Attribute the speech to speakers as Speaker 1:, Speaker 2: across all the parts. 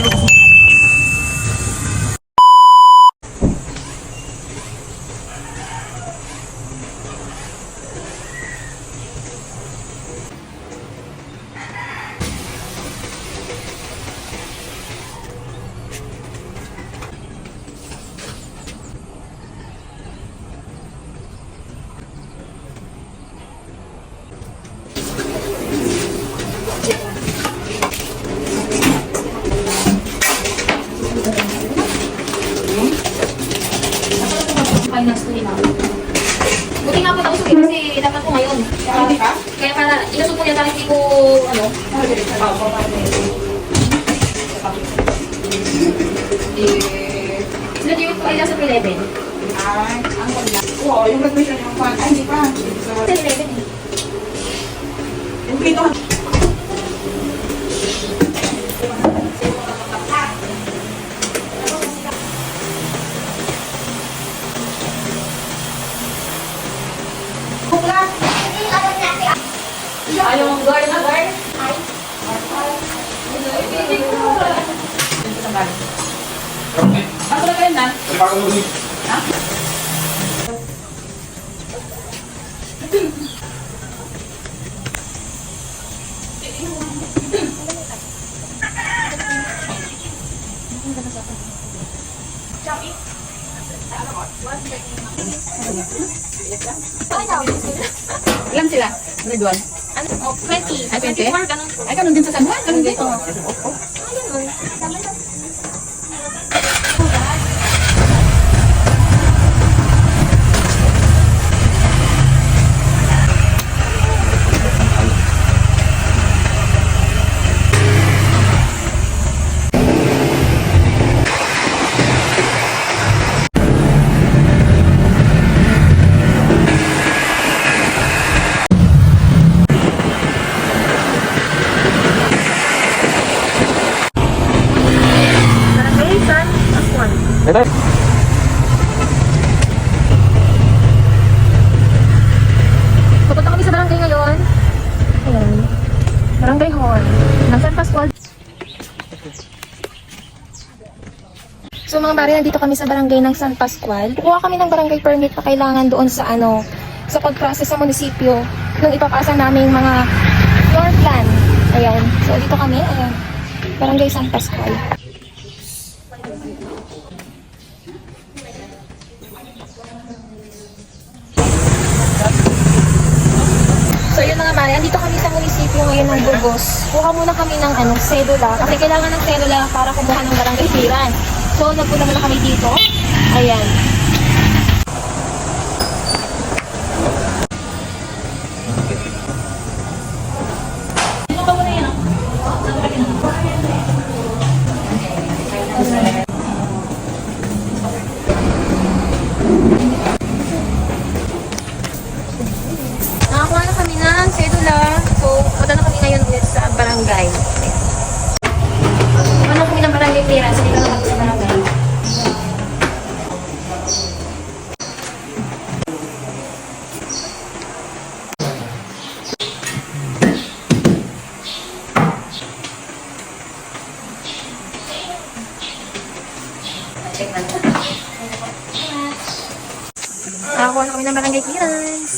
Speaker 1: Thank you. Para, inusog ko yan para hindi ko, ano,
Speaker 2: Eh,
Speaker 1: sila yung ko ay nasa 11.
Speaker 2: ay, ang wala. Oo, yung graduation yung fan. Ay, hindi pa. So,
Speaker 1: 11 eh.
Speaker 2: yung pito.
Speaker 1: Guard na guard?
Speaker 2: Ako na kayo na. Ilan sila? 1?
Speaker 1: Ano? Oh, 20.
Speaker 2: Ay, 20?
Speaker 1: 24, ganun.
Speaker 2: Ay, ganun din sa San Juan. Ganun din.
Speaker 1: Oo. Ayun. Pupunta kami sa barangay ngayon. Ayan. Barangay Hall. Ng San Pascual. So mga bari, nandito kami sa barangay ng San Pascual. Kukuha kami ng barangay permit na kailangan doon sa ano, sa pag-process sa munisipyo nung ipapasa namin mga floor plan. Ayan. So dito kami, ayan. Barangay San Pascual. So yun mga mare, andito kami sa munisipyo ngayon ng Burgos. Kuha muna kami ng ano, sedula. Kasi kailangan ng sedula para kumuha ng barangay clearance. So nagpunta muna kami dito. Ayan. Nakakuha na kami ng barangay clearance.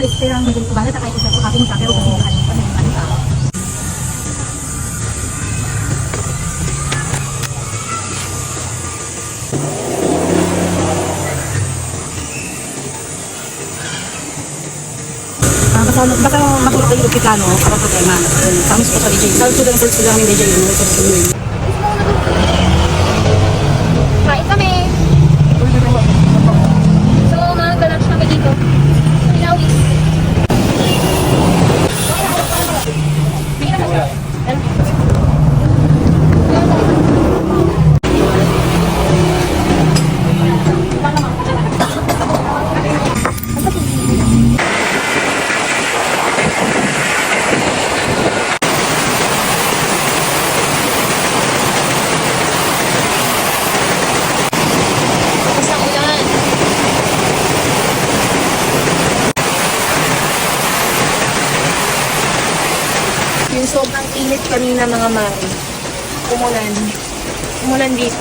Speaker 2: Esperang hindi ko bahala kahit isa ko kasi mukha pero kung hindi ka ano ka. Basta, basta makulog kayo Pilipitano, kapag problema. Sa Pasa DJ. Sabi ko lang sa sila ng DJ,
Speaker 1: sobrang init kanina mga mari. Umulan. Umulan dito.